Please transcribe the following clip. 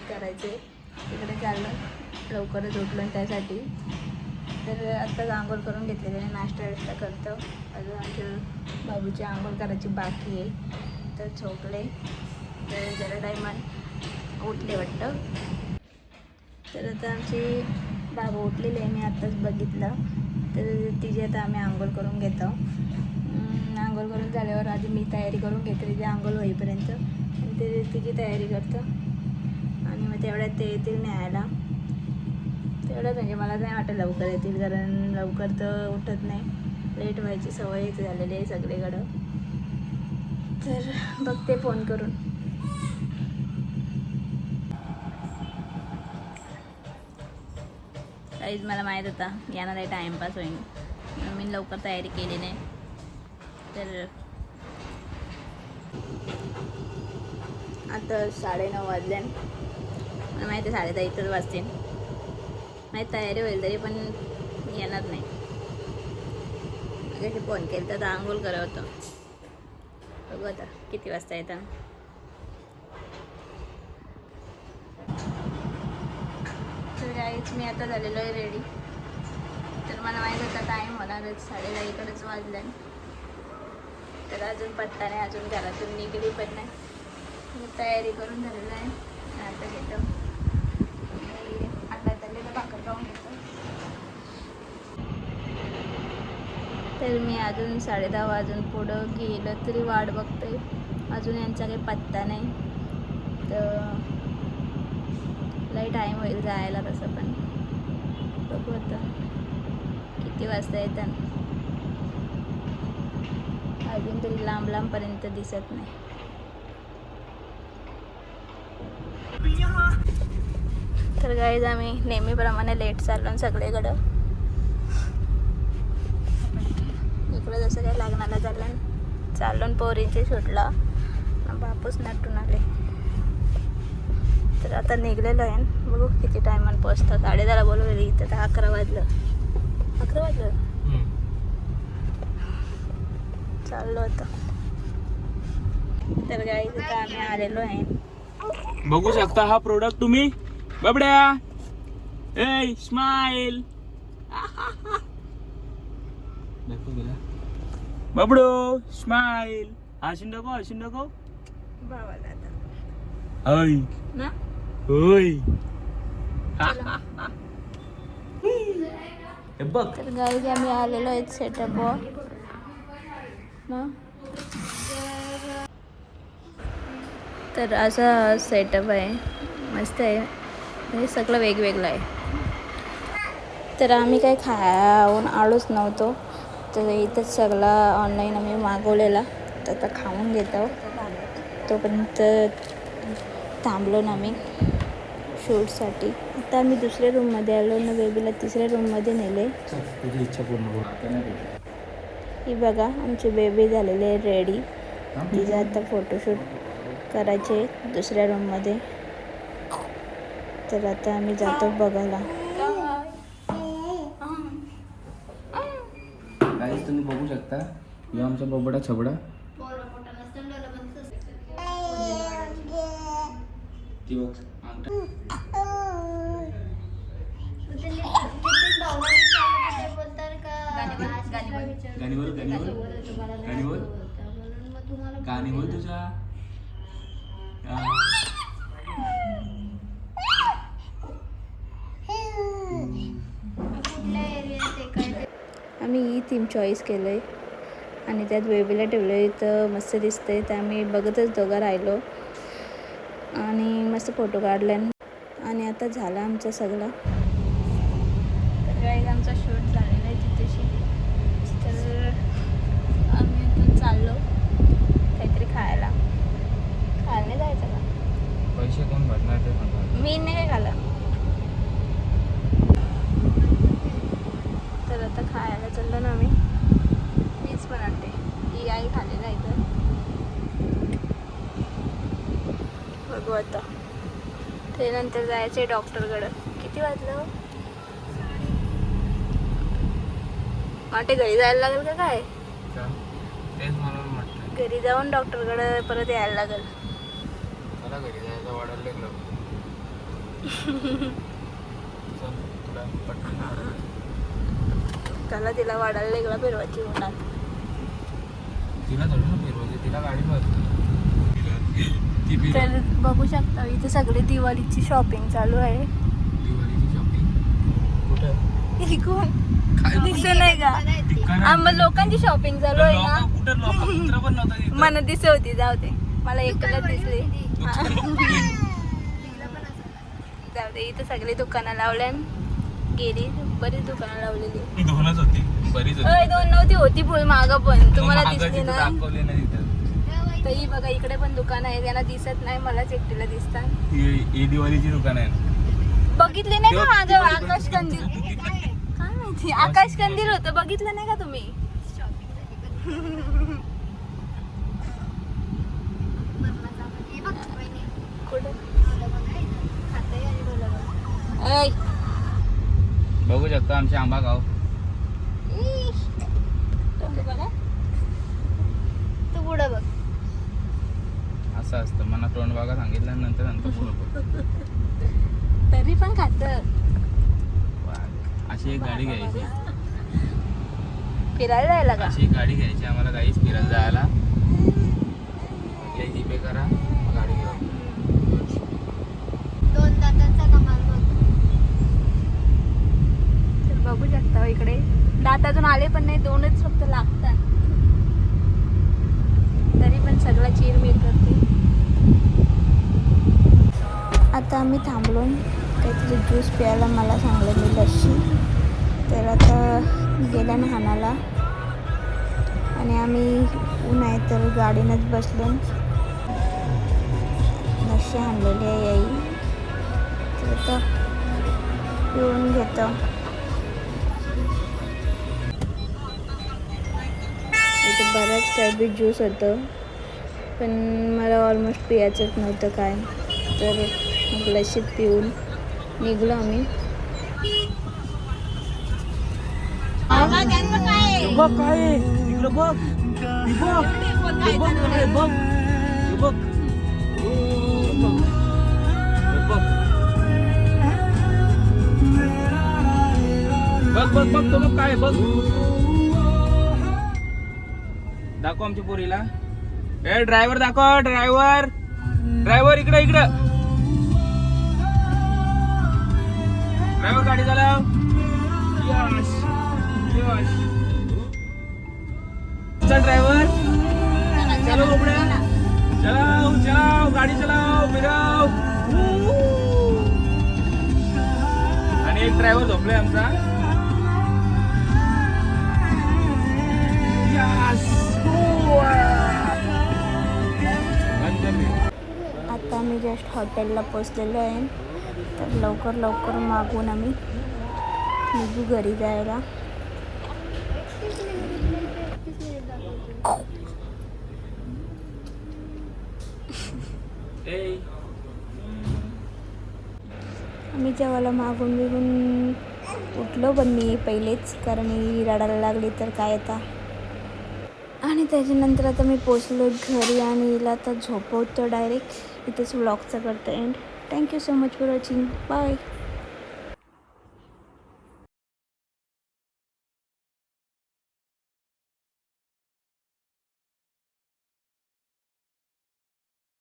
बेबीचं करायचे. तिकडे चाललं लवकरच उठलं त्यासाठी. तर आत्ताच आंघोळ करून घेतलेले आहे. नाश्ता विश्ता करतो. अजून आमच्या बाबूची आंघोळ करायची बाकी आहे. तर झोपले. तर जरा टायमान उठले वाटतं. तर आता आमची बाबा उठलेली आहे. मी आत्ताच बघितलं. तर तिची आता आम्ही आंघोळ करून घेतो. आंघोळ करून झाल्यावर आधी मी तयारी करून घेते. तिची आंघोळ होईपर्यंत. आणि ते तिची तयारी करतो. आणि मग तेवढ्यात ते येतील न्यायला. तेवढ्यात म्हणजे मला नाही वाटत लवकर येतील कारण लवकर तर उठत नाही. लेट व्हायची सवयच झालेली आहे सगळीकडं. तर बघते फोन करून. काहीच मला माहीत होता यांना नाही टाईमपास होईल. मी लवकर तयारी केली नाही. तर आता साडेनऊ वाजले. माहिती आहे साडेदहा इथंच वाजतील नाही तयारी होईल तरी पण येणार नाही. कशी फोन केलं तर आंघोळ करावतो. होतं बघू आता किती वाजता येतात तर मी आता झालेलो आहे रेडी तर मला माहीत होता टाईम होणारच साडेदहा इकडेच वाजलाय तर अजून पत्ता नाही अजून घरातून निघली पण नाही. तयारी करून झालेलं आहे आणि आता घेतो आणि आता त्याला तर भाकर खाऊन घेतो तर मी अजून साडेदहा वाजून पुढं गेलं तरी वाट बघते अजून यांचा काही पत्ता नाही. तर लई टाईम होईल जायला तसं पण. बघू आता. किती वाजता येतात. अजून तरी लांब लांबपर्यंत दिसत नाही. तर गाईज आम्ही नेहमीप्रमाणे लेट चाललो सगळेकडं सगळीकडं काही लग्नाला चाललं चाललो आणि पोरींचे सुटला. बापूस नटून आले. तर आता निघलेलो आहे बघू किती टायमान पोचतं. साडे दहाला बोलवलेली इथं तर अकरा वाजलं. अकरा वाजलं? चाललो आता. तर गाई इथं आम्ही आलेलो आहे. बघू शकता हा प्रोडक्ट तुम्ही? बबड्या! ए स्माइल बबडो स्माइल हसून नको हसून नको भावाला आता होय. ना? होय. हे बघ. तर गाईज आम्ही आलेलो आहेत सेटअपवर तर असा सेटअप आहे. मस्त आहे. म्हणजे सगळं वेगवेगळं आहे. तर आम्ही काही खाऊन आलोच नव्हतो. तर इथंच सगळा ऑनलाईन आम्ही मागवलेला. तर आता खाऊन घेतो तोपर्यंत थांबलो ना आम्ही शूटसाठी. आता आम्ही दुसऱ्या रूममध्ये आलो. ना बेबीला तिसऱ्या रूममध्ये नेले. तुझी इच्छा पूर्ण ही बघा आमची बेबी झालेली आहे रेडी तिचं आता फोटोशूट करायचे दुसऱ्या रूममध्ये तर आता आम्ही जातो बघायला. गाईज तुम्ही बघू शकता. हे आमचा बबडा छबडा. ती बघ गाणी बोल गाणी बोल गाणी बोल गाणी बोल तुझ्या आम्ही ही थीम चॉईस केलं आहे आणि त्यात बेबीला ठेवलं आहे तर मस्त दिसतंय. तर आम्ही बघतच दोघं राहिलो. आणि मस्त फोटो काढले आणि आता झाला आमचा सगळा. तर आमचा शूट झालेला आहे तिथेशी तर आम्ही इथून चाललो काहीतरी खायला. खायला नाही जायचं का? पैसे कोण भरणार ते मी नाही काय खाल्लं तर आता खायला चाललो ना आम्ही. मीच पण आणते. ही आई खाल्लेला इथं बघू आता. ते नंतर जायचे डॉक्टरकडं. किती वाजलं वाटे घरी जायला लागेल का काय? घरी जाऊन डॉक्टरकडे परत यायला लागेल. मला घरी जायचं वाढायला लागलं चल तुला पटकन वाढायला. त्याला तिला वाढायला लागला फिरवायची उन्हात. तिला थोडी ना फिरवायची तिला गाडी बघ ती फिर तर बघू शकता इथे सगळी दिवाळीची शॉपिंग चालू आहे. दिवाळीची शॉपिंग कुठं? इकून काय? दिसत नाही का? ठिकाण आ, मग लोकांची शॉपिंग चालू आहे ना. मला दिसत होती जाऊ दे. मला एकला दिसली. जाऊ दे इथे सगळी दुकानं लावल्यान गेली बरीच दुकानं लावलेली. दोनच होती. बरीच होती. अय दोन नव्हती होती फुल माग पण. तुम्हाला मग दिसली जिथं ना? दाखवली ना तिथं. तर बघा इकडे पण दुकान आहे. त्यांना दिसत नाही मलाच एकटीला दिसतात. ही ही दिवाळीची दुकान आहे. बघितले नाही का मागं आकाश कंदील. काय माहिती? आकाश कंदील. होतं. बघितलं नाही का तुम्ही? कुठं ऐ, बघू शकता आमचे आंबा गाव. तू पुढं बघ. असं असतं. मला तोंड बघा सांगितलं नंतर नंतर पुढं. तरी पण खात. अशी एक गाडी घ्यायची. फिरायला जायला का? अशी एक गाडी घ्यायची. आम्हाला काहीच फिरायला जायला. जीपे करा मग गाडी घेऊ दोन दातांचा कमाल बघ तर बघू शकता हो इकडे. दात अजून आले पण नाही दोनच फक्त लागतात. तरी पण सगळा चिरमीर करते. आता आम्ही थांबलो. काहीतरी ज्यूस प्यायला मला सांगलं मी लस्सी. तर आता गेल्या ना हाणाला आणि आम्ही ऊन आहे तर गाडीनंच बसलो. लस्सी आणलेली आहे आई. तर आता पिऊन घेतो. इथे बऱ्याच टाईप ज्यूस होतं. पण मला ऑलमोस्ट पियाचंच नव्हतं काय. तर मग लशीत पिऊन निघलो आम्ही. बघ काय इकडं बघ. बघ. बघ बघ. बघ. बघ. बघ बघ बघ तो बघ काय बघ. दाखव आमच्या पोरीला. ए ड्रायव्हर दाखव ड्रायव्हर ड्रायव्हर इकडे इकडं. ड्रायव्हर गाडी चालव. यश यश. चल ड्रायव्हर चलो उबड्या चलाव चलाव गाडी चलाव फिराव. आणि एक ड्रायव्हर झोपलाय आमचा. आता आम्ही जस्ट हॉटेलला पोचलेलो आहे. तर लवकर लवकर मागून आम्ही निघू घरी जायला. आम्ही जेवायला मागून बिगून उठलो पण मी पहिलेच कारण ही रडायला लागली तर काय आता? त्याच्यानंतर आता मी पोचलो घरी आणि हिला आता झोपवतो डायरेक्ट इथेच व्लॉगचा करतो end thank you so much for watching bye